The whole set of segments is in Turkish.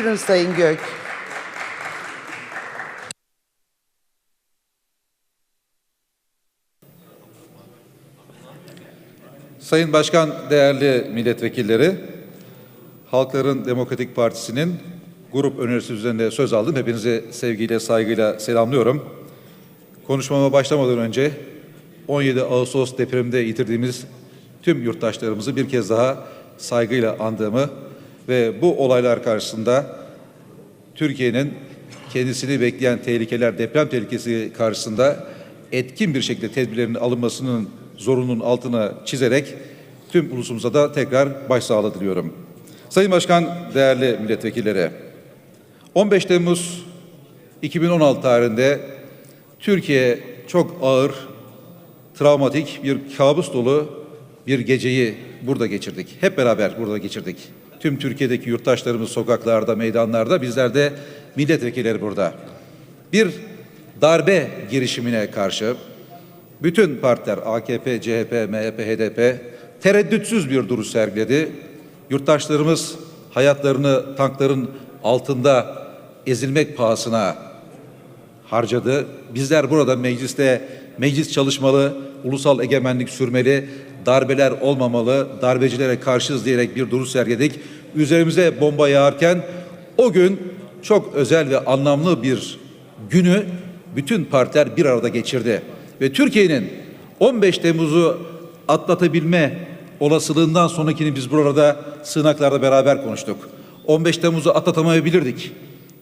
Buyurun Sayın Gök. Sayın Başkan, değerli milletvekilleri, Halkların Demokratik Partisi'nin grup önerisi üzerinde söz aldım. Hepinizi sevgiyle, saygıyla selamlıyorum. Konuşmama başlamadan önce 17 Ağustos depreminde yitirdiğimiz tüm yurttaşlarımızı bir kez daha saygıyla andığımı ve bu olaylar karşısında Türkiye'nin kendisini bekleyen tehlikeler, deprem tehlikesi karşısında etkin bir şekilde tedbirlerin alınmasının zorunluluğunun altına çizerek tüm ulusumuza da tekrar başsağlığı diliyorum. Sayın Başkan, değerli milletvekilleri, 15 Temmuz 2016 tarihinde Türkiye çok ağır, travmatik bir kabus dolu bir geceyi burada geçirdik. Hep beraber burada geçirdik. Tüm Türkiye'deki yurttaşlarımız sokaklarda, meydanlarda, bizler de milletvekilleri burada. Bir darbe girişimine karşı bütün partiler AKP, CHP, MHP, HDP tereddütsüz bir duruş sergiledi. Yurttaşlarımız hayatlarını tankların altında ezilmek pahasına harcadı. Bizler burada mecliste meclis çalışmalı, ulusal egemenlik sürmeli, darbeler olmamalı, darbecilere karşıyız diyerek bir duruş sergiledik. Üzerimize bomba yağarken o gün çok özel ve anlamlı bir günü bütün partiler bir arada geçirdi. Ve Türkiye'nin 15 Temmuz'u atlatabilme olasılığından sonrakini biz burada sığınaklarda beraber konuştuk. 15 Temmuz'u atlatamayabilirdik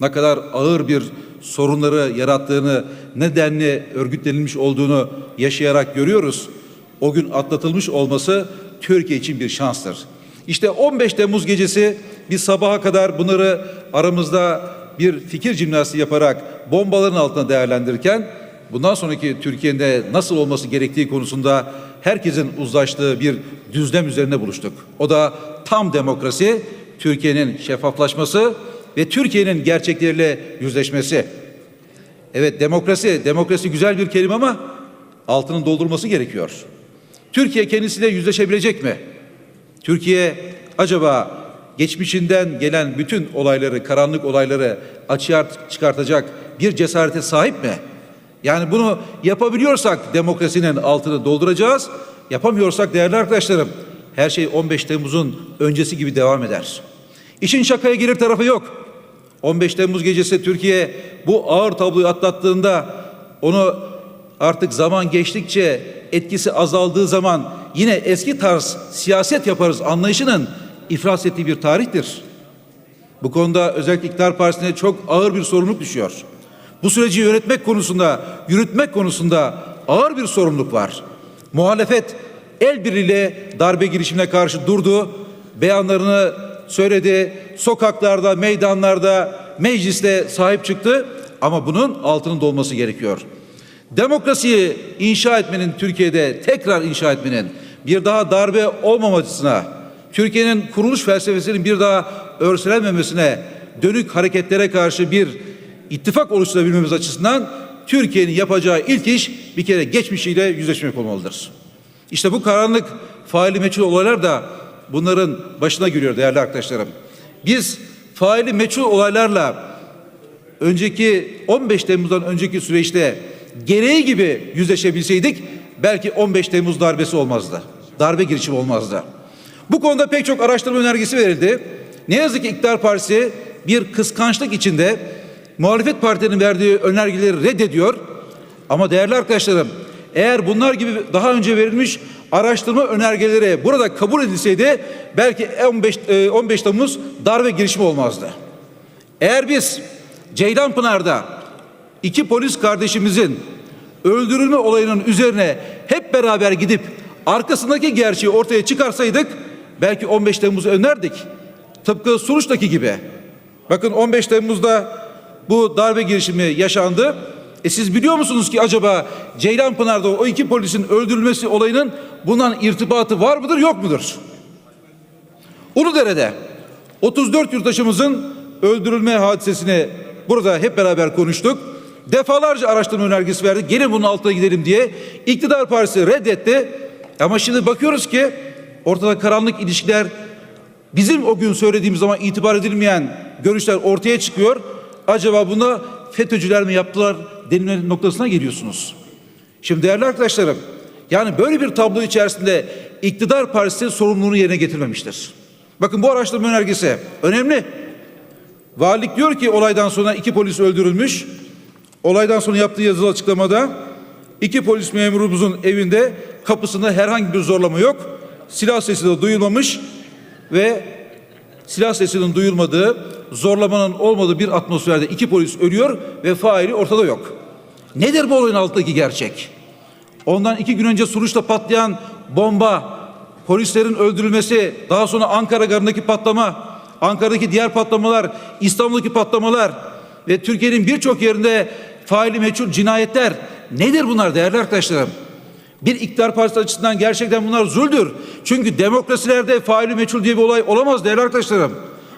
ne kadar ağır bir sorunları yarattığını, nedenli örgütlenilmiş olduğunu yaşayarak görüyoruz. O gün atlatılmış olması Türkiye için bir şanstır. İşte 15 Temmuz gecesi biz sabaha kadar bunları aramızda bir fikir jimnastiği yaparak bombaların altına değerlendirirken bundan sonraki Türkiye'de nasıl olması gerektiği konusunda herkesin uzlaştığı bir düzlem üzerine buluştuk. O da tam demokrasi, Türkiye'nin şeffaflaşması ve Türkiye'nin gerçekleriyle yüzleşmesi. Evet demokrasi, demokrasi güzel bir kelime ama altının doldurması gerekiyor. Türkiye kendisiyle yüzleşebilecek mi? Türkiye acaba geçmişinden gelen bütün olayları, karanlık olayları açığa çıkartacak bir cesarete sahip mi? Yani bunu yapabiliyorsak demokrasinin altını dolduracağız. Yapamıyorsak değerli arkadaşlarım her şey 15 Temmuz'un öncesi gibi devam eder. İşin şakaya gelir tarafı yok. 15 Temmuz gecesi Türkiye bu ağır tabloyu atlattığında onu artık zaman geçtikçe etkisi azaldığı zaman yine eski tarz siyaset yaparız anlayışının iflas ettiği bir tarihtir. Bu konuda özellikle iktidar partisine çok ağır bir sorumluluk düşüyor. Bu süreci yönetmek konusunda, yürütmek konusunda ağır bir sorumluluk var. Muhalefet el birliğiyle darbe girişimine karşı durdu, beyanlarını söyledi, sokaklarda, meydanlarda, mecliste sahip çıktı ama bunun altının dolması gerekiyor. Demokrasiyi inşa etmenin Türkiye'de tekrar inşa etmenin bir daha darbe olmamasına, Türkiye'nin kuruluş felsefesinin bir daha örselenmemesine dönük hareketlere karşı bir ittifak oluşturabilmemiz açısından Türkiye'nin yapacağı ilk iş bir kere geçmişiyle yüzleşmek olmalıdır. İşte bu karanlık faili meçhul olaylar da bunların başına geliyor değerli arkadaşlarım. Biz faili meçhul olaylarla önceki 15 Temmuz'dan önceki süreçte gereği gibi yüzleşebilseydik belki 15 Temmuz darbesi olmazdı. Darbe girişimi olmazdı. Bu konuda pek çok araştırma önergesi verildi. Ne yazık ki iktidar partisi bir kıskançlık içinde muhalefet partilerinin verdiği önergeleri reddediyor. Ama değerli arkadaşlarım eğer bunlar gibi daha önce verilmiş araştırma önergeleri burada kabul edilseydi belki 15, 15 Temmuz darbe girişimi olmazdı. Eğer biz Ceylanpınar'da iki polis kardeşimizin öldürülme olayının üzerine hep beraber gidip arkasındaki gerçeği ortaya çıkarsaydık belki 15 Temmuz'u önlerdik. Tıpkı Suruç'taki gibi. Bakın 15 Temmuz'da bu darbe girişimi yaşandı. E siz biliyor musunuz ki acaba Ceylanpınar'da o iki polisin öldürülmesi olayının bundan irtibatı var mıdır yok mudur? Uludere'de 34 yurttaşımızın öldürülme hadisesini burada hep beraber konuştuk. Defalarca araştırma önergesi verdik. Gelin bunun altına gidelim diye. İktidar partisi reddetti. Ama şimdi bakıyoruz ki ortada karanlık ilişkiler Bizim o gün söylediğimiz zaman itibar edilmeyen görüşler ortaya çıkıyor. Acaba buna FETÖ'cüler mi yaptılar denilme noktasına geliyorsunuz. Şimdi değerli arkadaşlarım, yani böyle bir tablo içerisinde iktidar partisi sorumluluğunu yerine getirmemiştir. Bakın bu araştırma önergesi önemli. Valilik diyor ki olaydan sonra iki polis öldürülmüş. Olaydan sonra yaptığı yazılı açıklamada iki polis memurumuzun evinde kapısında herhangi bir zorlama yok. Silah sesi de duyulmamış ve silah sesinin duyulmadığı, zorlamanın olmadığı bir atmosferde iki polis ölüyor ve faili ortada yok. Nedir bu olayın altındaki gerçek? Ondan iki gün önce Suruç'ta patlayan bomba, polislerin öldürülmesi, daha sonra Ankara garındaki patlama, Ankara'daki diğer patlamalar, İstanbul'daki patlamalar ve Türkiye'nin birçok yerinde faili meçhul cinayetler. Nedir bunlar değerli arkadaşlarım? Bir iktidar partisi açısından gerçekten bunlar zuldür. Çünkü demokrasilerde faili meçhul diye bir olay olamaz değerli arkadaşlarım.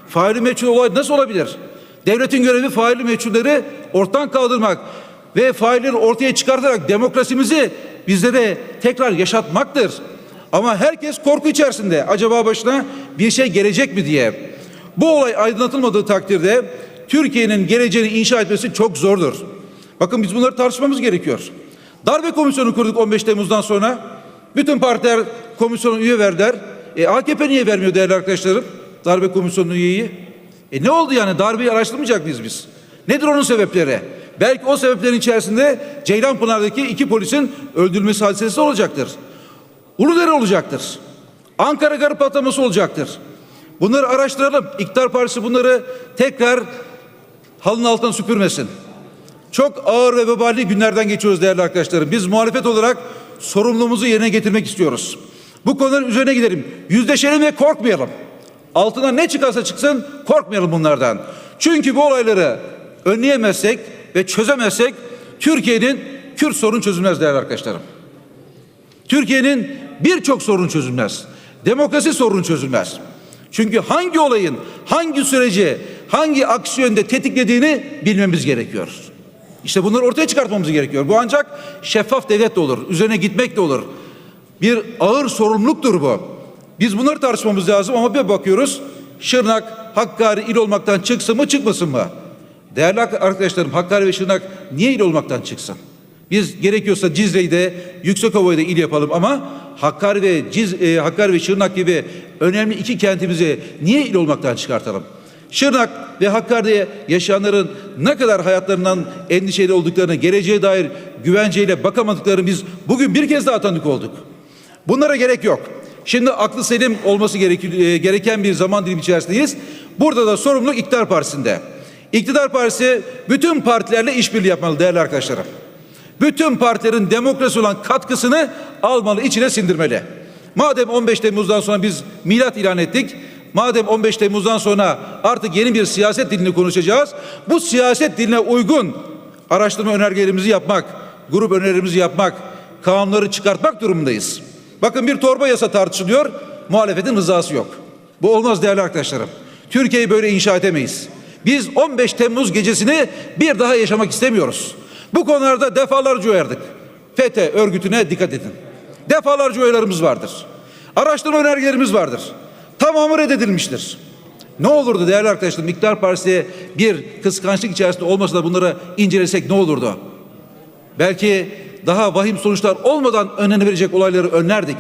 Faili meçhul olay nasıl olabilir? Devletin görevi faili meçhulleri ortadan kaldırmak ve failleri ortaya çıkartarak demokrasimizi bizlere tekrar yaşatmaktır. Ama herkes korku içerisinde acaba başına bir şey gelecek mi diye. Bu olay aydınlatılmadığı takdirde Türkiye'nin geleceğini inşa etmesi çok zordur. Bakın biz bunları tartışmamız gerekiyor. Darbe komisyonu kurduk 15 Temmuz'dan sonra. Bütün partiler komisyona üye verdiler. E, AKP niye vermiyor değerli arkadaşlarım? Darbe komisyonu üyeyi. E ne oldu yani? Darbeyi araştırmayacak mıyız biz? Nedir onun sebepleri? Belki o sebeplerin içerisinde Ceylanpınar'daki iki polisin öldürülmesi hadisesi olacaktır. Uludere olacaktır. Ankara garı patlaması olacaktır. Bunları araştıralım. İktidar Partisi bunları tekrar halının altına süpürmesin. Çok ağır ve vebali günlerden geçiyoruz değerli arkadaşlarım. Biz muhalefet olarak sorumluluğumuzu yerine getirmek istiyoruz. Bu konuların üzerine gidelim. Yüzleşelim ve korkmayalım. Altına ne çıkarsa çıksın korkmayalım bunlardan. Çünkü bu olayları önleyemezsek ve çözemezsek Türkiye'nin Kürt sorun çözülmez değerli arkadaşlarım. Türkiye'nin birçok sorun çözülmez. Demokrasi sorunu çözülmez. Çünkü hangi olayın, hangi süreci, hangi aksiyonda tetiklediğini bilmemiz gerekiyor. İşte bunları ortaya çıkartmamız gerekiyor. Bu ancak şeffaf devletle olur, üzerine gitmekle olur. Bir ağır sorumluluktur bu. Biz bunları tartışmamız lazım ama bir bakıyoruz Şırnak, Hakkari il olmaktan çıksın mı çıkmasın mı? Değerli arkadaşlarım Hakkari ve Şırnak niye il olmaktan çıksın? Biz gerekiyorsa Cizre'yi de Yüksekova'yı da il yapalım ama Hakkari ve Ciz, e, Hakkari ve Şırnak gibi önemli iki kentimizi niye il olmaktan çıkartalım? Şırnak ve Hakkari'de yaşayanların ne kadar hayatlarından endişeli olduklarını, geleceğe dair güvenceyle bakamadıklarını biz bugün bir kez daha tanık olduk. Bunlara gerek yok. Şimdi aklı selim olması gerek- gereken bir zaman dilimi içerisindeyiz. Burada da sorumluluk iktidar partisinde. İktidar partisi bütün partilerle işbirliği yapmalı değerli arkadaşlarım. Bütün partilerin demokrasi olan katkısını almalı, içine sindirmeli. Madem 15 Temmuz'dan sonra biz milat ilan ettik, madem 15 Temmuz'dan sonra artık yeni bir siyaset dilini konuşacağız, bu siyaset diline uygun araştırma önergelerimizi yapmak, grup önerilerimizi yapmak, kanunları çıkartmak durumundayız. Bakın bir torba yasa tartışılıyor, muhalefetin rızası yok. Bu olmaz değerli arkadaşlarım. Türkiye'yi böyle inşa edemeyiz. Biz 15 Temmuz gecesini bir daha yaşamak istemiyoruz. Bu konularda defalarca uyardık. FETÖ örgütüne dikkat edin. Defalarca uyarılarımız vardır. Araştırma önergelerimiz vardır. Tamamı reddedilmiştir. Ne olurdu değerli arkadaşlarım? İktidar Partisi bir kıskançlık içerisinde olmasa da bunları incelesek ne olurdu? Belki daha vahim sonuçlar olmadan önüne verecek olayları önlerdik.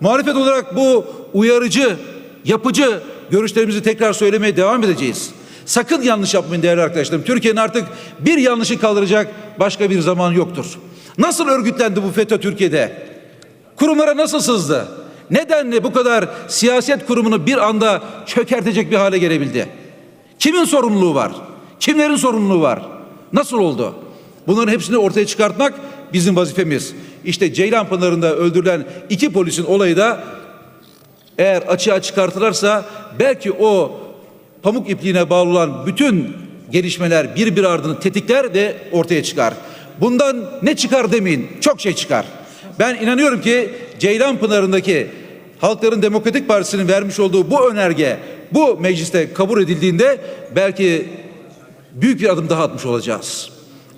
Muhalefet olarak bu uyarıcı, yapıcı görüşlerimizi tekrar söylemeye devam edeceğiz. Sakın yanlış yapmayın değerli arkadaşlarım. Türkiye'nin artık bir yanlışı kaldıracak başka bir zaman yoktur. Nasıl örgütlendi bu FETÖ Türkiye'de? Kurumlara nasıl sızdı? Nedenle bu kadar siyaset kurumunu bir anda çökertecek bir hale gelebildi? Kimin sorumluluğu var? Kimlerin sorumluluğu var? Nasıl oldu? Bunların hepsini ortaya çıkartmak bizim vazifemiz. İşte Ceylanpınar'ında öldürülen iki polisin olayı da eğer açığa çıkartılırsa belki o pamuk ipliğine bağlı olan bütün gelişmeler bir bir ardını tetikler ve ortaya çıkar. Bundan ne çıkar demeyin, çok şey çıkar. Ben inanıyorum ki Ceylanpınar'ındaki Halkların Demokratik Partisi'nin vermiş olduğu bu önerge bu mecliste kabul edildiğinde belki büyük bir adım daha atmış olacağız.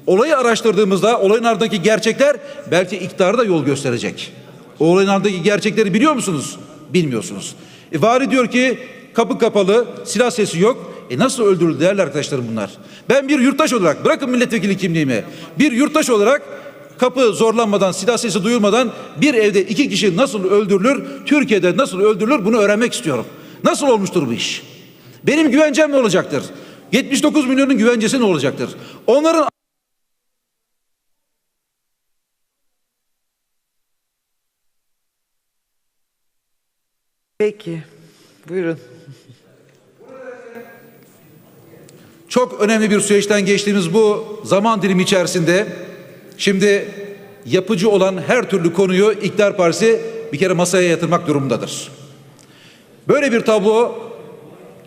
Olayı araştırdığımızda olayın ardındaki gerçekler belki iktidara da yol gösterecek. O olayın ardındaki gerçekleri biliyor musunuz? Bilmiyorsunuz. E, vali diyor ki kapı kapalı, silah sesi yok. E nasıl öldürüldü değerli arkadaşlarım bunlar? Ben bir yurttaş olarak, bırakın milletvekili kimliğimi, bir yurttaş olarak kapı zorlanmadan, silah sesi duyulmadan bir evde iki kişi nasıl öldürülür, Türkiye'de nasıl öldürülür bunu öğrenmek istiyorum. Nasıl olmuştur bu iş? Benim güvencem ne olacaktır? 79 milyonun güvencesi ne olacaktır? Onların Peki. Buyurun. Çok önemli bir süreçten geçtiğimiz bu zaman dilimi içerisinde şimdi yapıcı olan her türlü konuyu İktidar Partisi bir kere masaya yatırmak durumundadır. Böyle bir tablo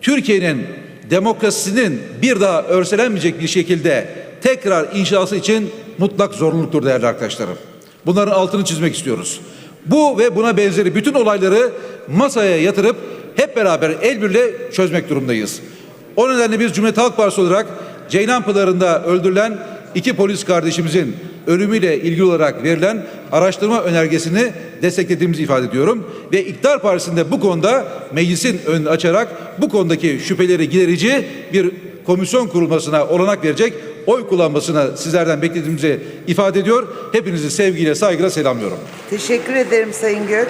Türkiye'nin demokrasisinin bir daha örselenmeyecek bir şekilde tekrar inşası için mutlak zorunluluktur değerli arkadaşlarım. Bunların altını çizmek istiyoruz. Bu ve buna benzeri bütün olayları masaya yatırıp hep beraber el birle çözmek durumdayız. O nedenle biz Cumhuriyet Halk Partisi olarak Ceylanpınar'ında öldürülen iki polis kardeşimizin ölümüyle ilgili olarak verilen araştırma önergesini desteklediğimizi ifade ediyorum. Ve İktidar Partisi'nde bu konuda meclisin önünü açarak bu konudaki şüpheleri giderici bir komisyon kurulmasına olanak verecek oy kullanmasını sizlerden beklediğimizi ifade ediyor. Hepinizi sevgiyle saygıyla selamlıyorum. Teşekkür ederim Sayın Gök.